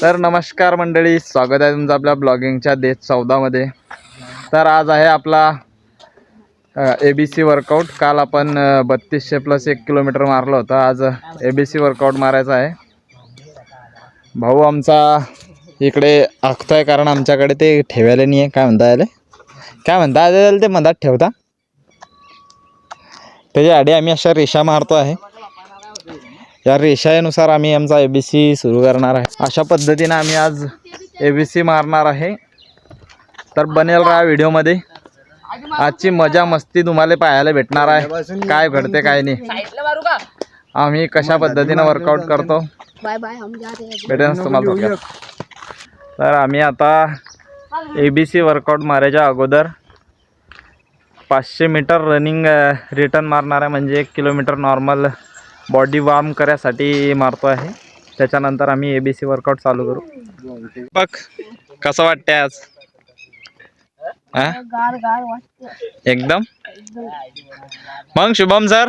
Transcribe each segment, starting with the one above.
तर नमस्कार मंडळी स्वागत आहे तुमचं आपल्या ब्लॉगिंगच्या देश चौदामध्ये. तर आज आहे आपला ए बी सी वर्कआउट काल आपण बत्तीसशे प्लस एक किलोमीटर मारलं होतं. आज ए बी सी वर्कआउट मारायचा आहे. भाऊ आमचा इकडे आखतोय कारण आमच्याकडे ते ठेवायला नाही आहे काय म्हणता याले? काय म्हणता? याले ते मधात ठेवता? त्याच्या आधी आम्ही अशा रेषा मारतो आहे. या रेषानुसार आम्ही आमचा ए बी सी सुरू करणार आहे. अशा पद्धतीने आम्ही आज ए बी सी मारणार आहे. तर बनेल राहा व्हिडिओमध्ये. आजची मजा मस्ती तुम्हाला पाहायला भेटणार आहे. काय घडते काय नाही. आम्ही कशा पद्धतीने वर्कआउट करतो? बाय बाय हम जाते हैं भेटेनच तुम्हाला. तर आम्ही आता ए बी सी वर्कआउट मारायच्या अगोदर पाचशे मीटर रनिंग रिटर्न मारणार आहे. म्हणजे एक किलोमीटर नॉर्मल बॉडी वार्म करायसाठी मारतो आहे. त्याच्यानंतर आम्ही ए बी सी वर्कआउट चालू करू. बघ कसं वाटतंय आज? एकदम? मग शुभम सर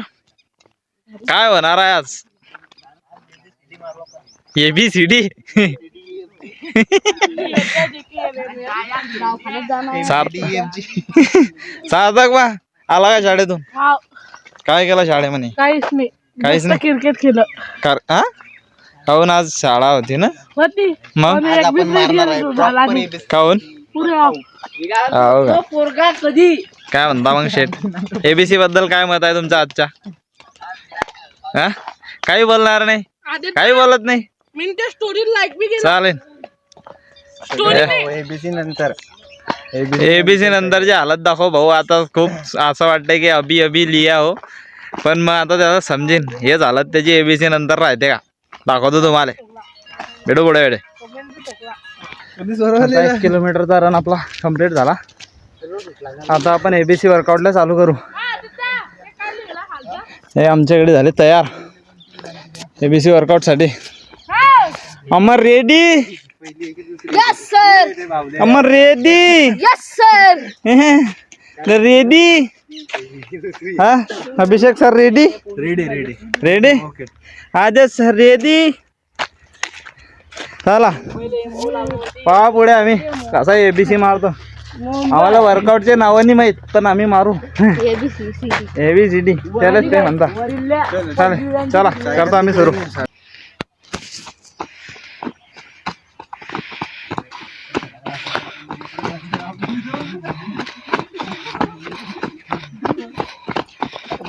काय होणार आहे आज? ए बी सी डी सार्थक बा आला का शाळेतून? काय केलं शाळेमध्ये? काहीच नाही. काहीच नाही. क्रिकेट खेळलं. कार हा काहून आज शाळा होती ना? होती. मग? झाला नाही काहून? पुरे. हो का? पोरगा कधी? काय म्हणता मग शेठ? एबीसी बद्दल काय मत आहे तुमचं आजच्या? हा काही बोलणार नाही. काही बोलत नाही. मी त्या स्टोरी लाईक बी चालेल. एबीसी नंतर. एबीसी नंतरची हालत दाखव भाऊ. आता खूप असं वाटतंय की अभि अभि लिया हो. पण मग आता त्याला समजेन. हेच हालत त्याची एबीसी नंतर राहते का? दाखवतो तुम्हाला. भेटू पुढे वेळे एक किलोमीटरचा रन आपला कंप्लीट झाला. आता आपण एबीसी वर्कआउटला चालू करू. हे आमच्याकडे झाले तयार. ABC वर्कआउटसाठी Amar ready yes sir Amar ready yes sir ready हा? Abhishek sir ready ready ready ready आजच सर रेडी चला. पहा पुढे आम्ही. कसा एबीसी मारतो. आम्हाला वर्कआउटचे नावं नाही माहीत पण आम्ही मारू. A B C C D A B C D त्यालाच ते म्हणता. चालेल. चला करतो आम्ही सुरू.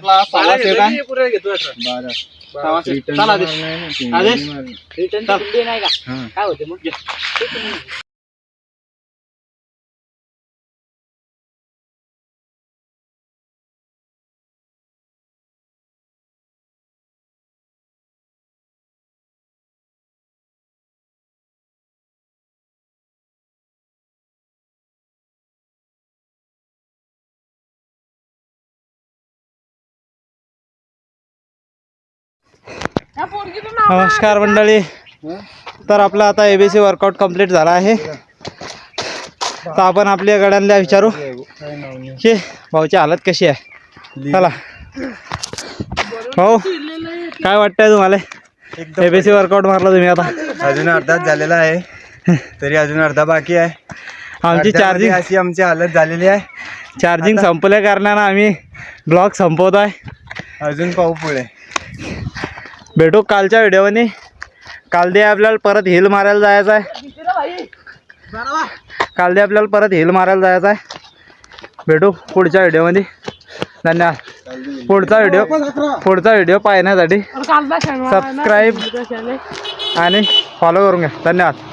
आपला सहावा सेट आहे. चला आदेश. आदेश. नाही का? हा. काय होते मग? नमस्कार मंडळी. तर आपला आता A B C workout complete झाला आहे. तर आपण आपल्या गड्यांना विचारू की भाऊची हालत कशी आहे? चला. भाऊ काय वाटतंय तुम्हाला? ए बी सी वर्कआउट मारला तुम्ही आता. अजून अर्धाच झालेला आहे. तरी अजून अर्धा बाकी आहे. आमची चार्जिंग अशी आमची हालत झालेली आहे. चार्जिंग संपल्या कारणानं आम्ही ब्लॉग संपवत आहे अजून पाहू पुढे. भेटू कालच्या व्हिडिओमध्ये काल दे आपल्याला परत हिल मारायला जायचं आहे. काल दे आपल्याला परत हिल मारायला जायचं आहे. भेटू पुढच्या व्हिडिओमध्ये धन्यवाद. पुढचा व्हिडिओ पुढचा व्हिडिओ पाहण्यासाठी सबस्क्राईब आणि फॉलो करून घ्या. धन्यवाद.